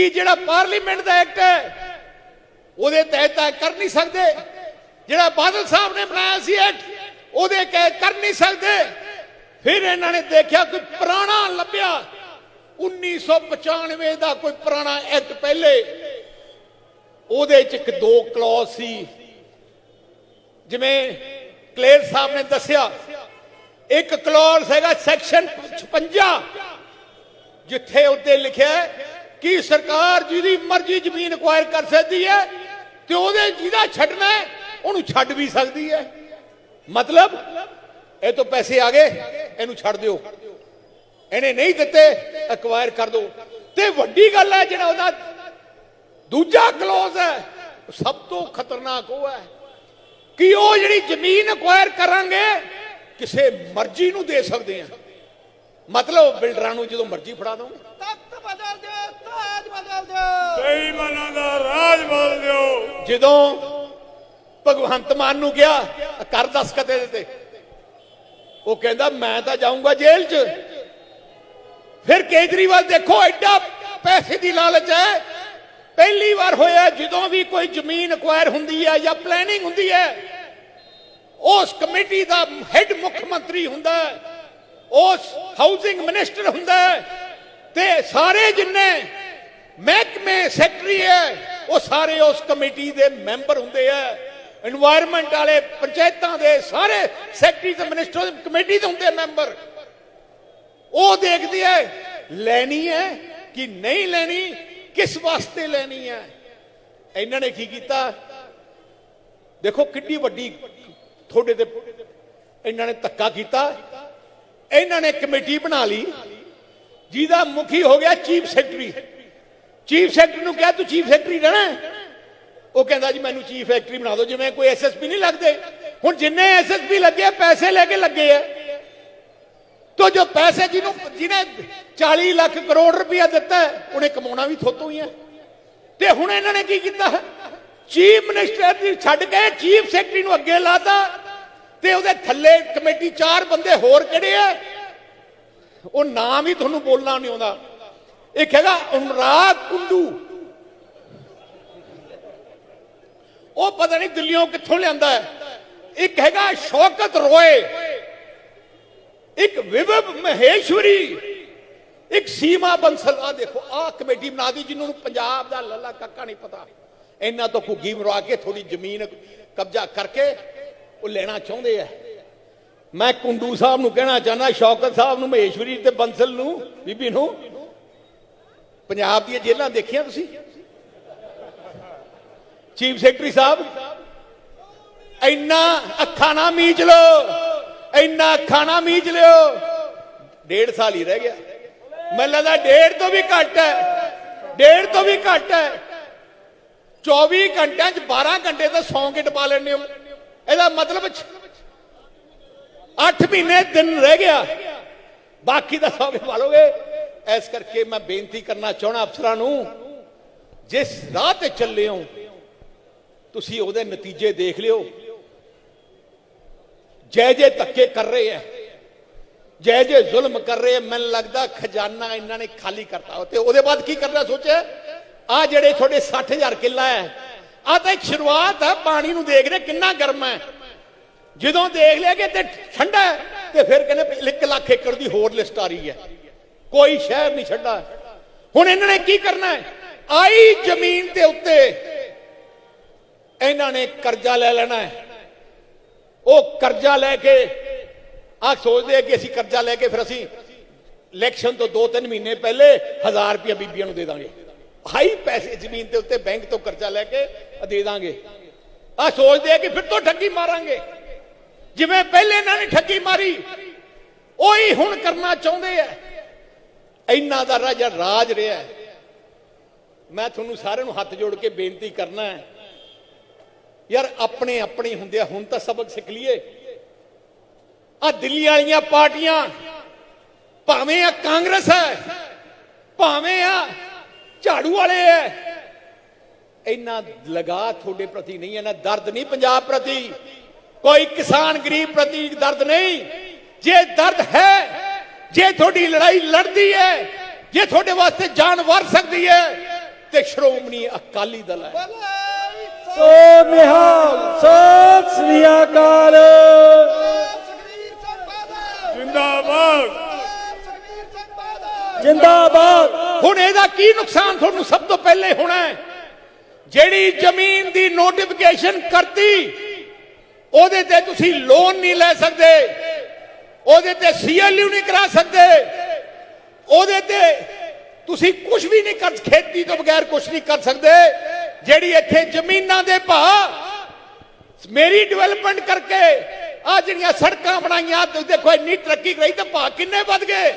ਕਿ ਜਿਹੜਾ ਪਾਰਲੀਮੈਂਟ ਦਾ ਐਕਟ ਹੈ, ਉਹਦੇ ਤਹਿਤ ਕਰ ਨਹੀਂ ਸਕਦੇ। ਜਿਹੜਾ ਬਾਦਲ ਸਾਹਿਬ ਨੇ ਬਣਾਇਆ ਸੀ ਐਕਟ, ਉਹਦੇ ਕਹਿ ਕਰ ਨਹੀਂ ਸਕਦੇ। ਫਿਰ ਇਹਨਾਂ ਨੇ ਦੇਖਿਆ ਕੋਈ ਪੁਰਾਣਾ ਲੱਭਿਆ। 1995 ਦਾ ਕੋਈ ਪੁਰਾਣਾ ਐਕਟ ਪਹਿਲੇ, ਉਹਦੇ ਚ ਇੱਕ ਦੋ ਕਲੌਜ਼ ਸੀ। ਜਿਵੇਂ ਕਲੇਰ ਸਾਹਿਬ ਨੇ ਦੱਸਿਆ, ਇੱਕ ਕਲੌਜ਼ ਹੈਗਾ ਸੈਕਸ਼ਨ 56 ਜਿੱਥੇ ਉੱਤੇ ਲਿਖਿਆ ਕਿ ਸਰਕਾਰ ਜਿਹਦੀ ਮਰਜ਼ੀ ਜ਼ਮੀਨ ਅਕਵਾਇਰ ਕਰ ਸਕਦੀ ਹੈ ਤੇ ਉਹਦੇ ਜਿਹਦਾ ਛੱਡਣਾ ਉਹਨੂੰ ਛੱਡ ਵੀ ਸਕਦੀ ਹੈ। ਮਤਲਬ, ਇਹ ਤੋਂ ਪੈਸੇ ਆ ਗਏ, ਇਹਨੂੰ ਛੱਡ ਦਿਓ। ਇਹਨੇ ਨਹੀਂ ਦਿੱਤੇ ਅਕਵਾਇਰ ਕਰ ਦਿਓ। ਤੇ ਵੱਡੀ ਗੱਲ ਹੈ ਜਿਹੜਾ ਉਹਦਾ ਦੂਜਾ ਕਲੋਜ਼ ਹੈ ਸਭ ਤੋਂ ਖਤਰਨਾਕ ਉਹ ਹੈ ਕਿ ਉਹ ਜਿਹੜੀ ਜ਼ਮੀਨ ਅਕਵਾਇਰ ਕਰਾਂਗੇ, ਕਿਸੇ ਮਰਜ਼ੀ ਨੂੰ ਦੇ ਸਕਦੇ ਆ ਮਤਲਬ ਬਿਲਡਰਾਂ ਨੂੰ ਜਦੋਂ ਮਰਜ਼ੀ ਫੜਾ ਦੋਗੇ। ਬਦਲ ਦਿਓ। ਬੇਈਮਾਨਾਂ ਦਾ ਰਾਜ ਬੋਲ ਦਿਓ। ਜਦੋਂ ਭਗਵੰਤ ਮਾਨ ਨੂੰ ਕਿਹਾ ਕਰ ਦਸਕਤ ਇਹਦੇ ਤੇ ਉਹ ਕਹਿੰਦਾ ਮੈਂ ਤਾਂ ਜਾਊਂਗਾ ਜੇਲ੍ਹ 'ਚ। ਫਿਰ ਕੇਜਰੀਵਾਲ ਦੇਖੋ ਐਡਾ ਪੈਸੇ ਦੀ ਲਾਲਚ ਹੈ। ਪਹਿਲੀ ਵਾਰ ਹੋਇਆ ਜਦੋਂ ਵੀ ਕੋਈ ਜ਼ਮੀਨ ਅਕਵਾਇਰ ਹੁੰਦੀ ਹੈ ਜਾਂ ਪਲੈਨਿੰਗ ਹੁੰਦੀ ਹੈ ਉਸ ਕਮੇਟੀ ਦਾ ਹੈੱਡ ਮੁੱਖ ਮੰਤਰੀ ਹੁੰਦਾ ਹੈ ਉਸ ਹਾਊਸਿੰਗ ਮਿਨਿਸਟਰ ਹੁੰਦਾ ਹੈ ਤੇ ਸਾਰੇ ਜਿੰਨੇ ਮਹਿਕਮੇ ਸੈਕਟਰੀ ਹੈ, ਉਹ ਸਾਰੇ ਉਸ ਕਮੇਟੀ ਦੇ ਮੈਂਬਰ ਹੁੰਦੇ ਆ। এনवायरमेंट ਵਾਲੇ ਪੰਚਾਇਤਾਂ ਦੇ ਸਾਰੇ ਸੈਕਟਰੀ ਤੇ ਮਿਨਿਸਟਰ ਕਮੇਟੀ ਦੇ ਹੁੰਦੇ ਮੈਂਬਰ। ਉਹ ਦੇਖਦੀ ਹੈ ਲੈਣੀ ਹੈ ਕਿ ਨਹੀਂ ਲੈਣੀ, ਕਿਸ ਵਾਸਤੇ ਲੈਣੀ ਹੈ। ਇਹਨਾਂ ਨੇ ਕੀ ਕੀਤਾ? ਦੇਖੋ ਕਿੱਡੀ ਵੱਡੀ ਤੁਹਾਡੇ ਤੇ ਇਹਨਾਂ ਨੇ ਧੱਕਾ ਕੀਤਾ। ਇਹਨਾਂ ਨੇ ਕਮੇਟੀ ਬਣਾ ਲਈ, ਜਿਹਦਾ ਮੁਖੀ ਹੋ ਗਿਆ ਚੀਫ ਸੈਕਟਰੀ। ਚੀਫ ਸੈਕਟਰੀ ਨੂੰ ਕਿਹਾ, ਤੂੰ ਚੀਫ ਸੈਕਟਰੀ ਰਹਿਣਾ ਉਹ ਕਹਿੰਦਾ, ਜੀ, ਮੈਨੂੰ ਚੀਫ ਸੈਕਟਰੀ ਬਣਾ ਦਿਓ, ਜਿਵੇਂ ਕੋਈ ਐਸਐਸਪੀ ਨਹੀਂ ਲੱਗਦੇ। ਹੁਣ ਜਿੰਨੇ ਐਸਐਸਪੀ ਲੱਗੇ ਪੈਸੇ ਲੈ ਕੇ ਲੱਗੇ ਆ। ਤੋ ਜੋ ਪੈਸੇ ਜਿਹਨੂੰ, ਜਿਹਨੇ 40 ਲੱਖ ਕਰੋੜ ਰੁਪਇਆ ਦਿੱਤਾ ਉਹਨੇ ਕਮਾਉਣਾ ਵੀ ਥੋਤੋਂ ਹੀ ਹੈ ਤੇ ਹੁਣ ਇਹਨਾਂ ਨੇ ਕੀ ਕੀਤਾ? ਚੀਫ ਮਿਨਿਸਟਰ ਦੀ ਛੱਡ ਕੇ ਚੀਫ ਸੈਕਟਰੀ ਨੂੰ ਅੱਗੇ ਲਾਤਾ ਤੇ ਉਹਦੇ ਥੱਲੇ ਕਮੇਟੀ ਚਾਰ ਬੰਦੇ ਹੋਰ ਕਿਹੜੇ ਆ? ਉਹ ਨਾਮ ਹੀ ਤੁਹਾਨੂੰ ਬੋਲਣਾ ਨਹੀਂ ਆਉਂਦਾ। ਇੱਕ ਹੈਗਾ ਅਨੁਰਾਗ ਕੁੰਡੂ। ਉਹ ਪਤਾ ਨਹੀਂ ਦਿੱਲੀੋਂ ਕਿੱਥੋਂ ਲਿਆਂਦਾ ਹੈ। ਇੱਕ ਹੈਗਾ ਸ਼ੌਕਤ ਰੋਏ, ਇੱਕ ਵਿਵਬ ਮਹੇਸ਼ਵਰੀ, ਇੱਕ ਸੀਮਾ ਬੰਸਲ। ਆ ਦੇਖੋ ਆ ਕਮੇਟੀ ਬਣਾ ਦੀ ਜਿਹਨੂੰ ਪੰਜਾਬ ਦਾ ਲੱਲਾ ਕੱਕਾ ਨਹੀਂ ਪਤਾ। ਇਹਨਾਂ ਤੋਂ ਘੁੱਗੀ ਮਰਵਾ ਕੇ ਥੋੜੀ ਜ਼ਮੀਨ ਕਬਜ਼ਾ ਕਰਕੇ ਉਹ ਲੈਣਾ ਚਾਹੁੰਦੇ ਆ। ਮੈਂ ਕੁੰਡੂ ਸਾਹਿਬ ਨੂੰ ਕਹਿਣਾ ਚਾਹੁੰਦਾ, ਸ਼ੌਕਤ ਸਾਹਿਬ ਨੂੰ, ਮਹੇਸ਼ਵਰੀ ਤੇ ਬੰਸਲ ਨੂੰ, ਬੀਬੀ ਨੂੰ ਪੰਜਾਬ ਦੀਆਂ ਜੇਲ੍ਹਾਂ ਦੇਖੀਆਂ ਤੁਸੀਂ? ਚੀਫ ਸੈਕਟਰੀ ਸਾਹਿਬ, ਇੰਨਾ ਅੱਖਾਂ ਨਾ ਮੀਚ ਲੋ ਇੰਨਾ ਅੱਖਾਂ ਨਾ ਮੀਚ ਲਿਓ। ਡੇਢ ਸਾਲ ਹੀ ਰਹਿ ਗਿਆ। ਮੈਨੂੰ ਲੱਗਦਾ ਡੇਢ ਤੋਂ ਵੀ ਘੱਟ ਹੈ, ਡੇਢ ਤੋਂ ਵੀ ਘੱਟ ਹੈ। 24 ਘੰਟਿਆਂ ਚ 12 ਘੰਟੇ ਤਾਂ ਸੌਂ ਕੇ ਟਪਾ ਲੈਣੇ ਹੋ। ਇਹਦਾ ਮਤਲਬ 8 ਮਹੀਨੇ ਦਿਨ ਰਹਿ ਗਿਆ। ਬਾਕੀ ਦਾ ਸੌਂ ਕੇ ਪਾਲੋਗੇ ਇਸ ਕਰਕੇ ਮੈਂ ਬੇਨਤੀ ਕਰਨਾ ਚਾਹਣਾ ਅਫਸਰਾਂ ਨੂੰ ਜਿਸ ਰਾਹ ਤੇ ਚੱਲੇ ਹੋ ਤੁਸੀਂ ਉਹਦੇ ਨਤੀਜੇ ਦੇਖ ਲਿਓ ਜੈ ਜੈ ਧੱਕੇ ਕਰ ਰਹੇ ਆ ਜੈ ਜੈ ਜ਼ੁਲਮ ਕਰ ਰਹੇ ਆ ਮੈਨੂੰ ਲੱਗਦਾ ਖਜ਼ਾਨਾ ਇਹਨਾਂ ਨੇ ਖਾਲੀ ਕਰਤਾ ਤੇ ਉਹਦੇ ਬਾਅਦ ਕੀ ਕਰਨਾ ਸੋਚਿਆ ਆ ਜਿਹੜੇ ਤੁਹਾਡੇ 60000 ਕਿੱਲਾ ਹੈ ਆ ਤਾਂ ਇੱਕ ਸ਼ੁਰੂਆਤ ਹੈ ਪਾਣੀ ਨੂੰ ਦੇਖ ਰਹੇ ਕਿੰਨਾ ਗਰਮ ਹੈ ਜਦੋਂ ਦੇਖ ਲਿਆ ਕਿ ਤੇ ਠੰਡਾ ਹੈ ਤੇ ਫਿਰ ਕਹਿੰਦੇ 1 ਲੱਖ ਏਕੜ ਦੀ ਹੋਰ ਲਿਸਟ ਆ ਰਹੀ ਹੈ ਕੋਈ ਸ਼ਹਿਰ ਨਹੀਂ ਛੱਡਾ ਹੁਣ ਇਹਨਾਂ ਨੇ ਕੀ ਕਰਨਾ ਹੈ? ਆਈ ਜ਼ਮੀਨ ਦੇ ਉੱਤੇ ਇਹਨਾਂ ਨੇ ਕਰਜ਼ਾ ਲੈ ਲੈਣਾ ਹੈ। ਉਹ ਕਰਜ਼ਾ ਲੈ ਕੇ ਆ ਸੋਚਦੇ ਆ ਕਿ ਅਸੀਂ ਕਰਜ਼ਾ ਲੈ ਕੇ ਫਿਰ ਅਸੀਂ ਇਲੈਕਸ਼ਨ ਤੋਂ 2-3 ਮਹੀਨੇ ਪਹਿਲੇ 1000 ਰੁਪਏ ਬੀਬੀਆਂ ਨੂੰ ਦੇ ਦਾਂਗੇ। ਹਾਈ ਪੈਸੇ ਜ਼ਮੀਨ ਦੇ ਉੱਤੇ ਬੈਂਕ ਤੋਂ ਕਰਜ਼ਾ ਲੈ ਕੇ ਦੇ ਦਾਂਗੇ। ਆ ਸੋਚਦੇ ਆ ਕਿ ਫਿਰ ਤੋਂ ਠੱਗੀ ਮਾਰਾਂਗੇ। ਜਿਵੇਂ ਪਹਿਲੇ ਇਹਨਾਂ ਨੇ ਠੱਗੀ ਮਾਰੀ, ਉਹੀ ਹੁਣ ਕਰਨਾ ਚਾਹੁੰਦੇ ਆ। ਇੰਨਾ ਦਾ ਰਾਜ ਰਾਜ ਰਿਹਾ ਮੈਂ ਤੁਹਾਨੂੰ ਸਾਰਿਆਂ ਨੂੰ ਹੱਥ ਜੋੜ ਕੇ ਬੇਨਤੀ ਕਰਨਾ ਹੈ। ਯਾਰ, ਆਪਣੇ ਆਪਣੇ ਹੁੰਦੇ ਆ, ਹੁਣ ਤਾਂ ਸਬਕ ਸਿੱਖ ਲਈਏ। ਆ ਦਿੱਲੀ ਵਾਲੀਆਂ ਪਾਰਟੀਆਂ, ਭਾਵੇਂ ਆ ਕਾਂਗਰਸ ਹੈ, ਭਾਵੇਂ ਆ ਝਾੜੂ ਵਾਲੇ ਹੈ, ਇੰਨਾ ਲਗਾ ਤੁਹਾਡੇ ਪ੍ਰਤੀ ਨਹੀਂ ਹੈ ਨਾ ਦਰਦ ਨਹੀਂ ਪੰਜਾਬ ਪ੍ਰਤੀ। ਕੋਈ ਕਿਸਾਨ ਗਰੀਬ ਪ੍ਰਤੀ ਦਰਦ ਨਹੀਂ। ਜੇ ਦਰਦ ਹੈ ਜੇ ਤੁਹਾਡੀ ਲੜਾਈ ਲੜਦੀ ਹੈ ਜੇ ਤੁਹਾਡੇ ਵਾਸਤੇ ਜਾਨ ਵਾਰ ਸਕਦੀ ਹੈ ਤੇ ਸ਼੍ਰੋਮਣੀ ਅਕਾਲੀ ਦਲ ਹੈ। ਬੋਲੇ ਸੋ ਨਿਹਾਲ ਸਤਿ ਸ੍ਰੀ ਅਕਾਲ। ਜਿੰਦਾਬਾਦ। ਜਿੰਦਾਬਾਦ। ਹੁਣ ਇਹਦਾ ਕੀ ਨੁਕਸਾਨ ਤੁਹਾਨੂੰ ਸਭ ਤੋਂ ਪਹਿਲੇ ਹੋਣਾ ਹੈ? ਜਿਹੜੀ ਜ਼ਮੀਨ ਦੀ ਨੋਟੀਫਿਕੇਸ਼ਨ ਕਰਤੀ ਉਹਦੇ ਤੇ ਤੁਸੀਂ ਲੋਨ ਨਹੀਂ ਲੈ ਸਕਦੇ। ਉਹਦੇ ਤੇ ਸੀਐਲਯੂ ਨਹੀਂ ਕਰਾ ਸਕਦੇ। ਉਹਦੇ ਤੇ ਤੁਸੀਂ ਕੁਝ ਵੀ ਨਹੀਂ ਕਰ ਖੇਤੀ ਤੋਂ ਬਗੈਰ ਕੁਝ ਨਹੀਂ ਕਰ ਸਕਦੇ। ਜਿਹੜੀ ਇੱਥੇ ਜ਼ਮੀਨਾਂ ਦੇ ਭਾਅ, ਮੇਰੀ ਡਿਵੈਲਪਮੈਂਟ ਕਰਕੇ ਆ ਜਿਹੜੀਆਂ ਸੜਕਾਂ ਬਣਾਈਆਂ, ਤੁਸੀਂ ਦੇਖੋ ਇੰਨੀ ਤਰੱਕੀ ਕਰਾਈ ਤਾਂ ਭਾਅ ਕਿੰਨੇ ਵੱਧ ਗਏ।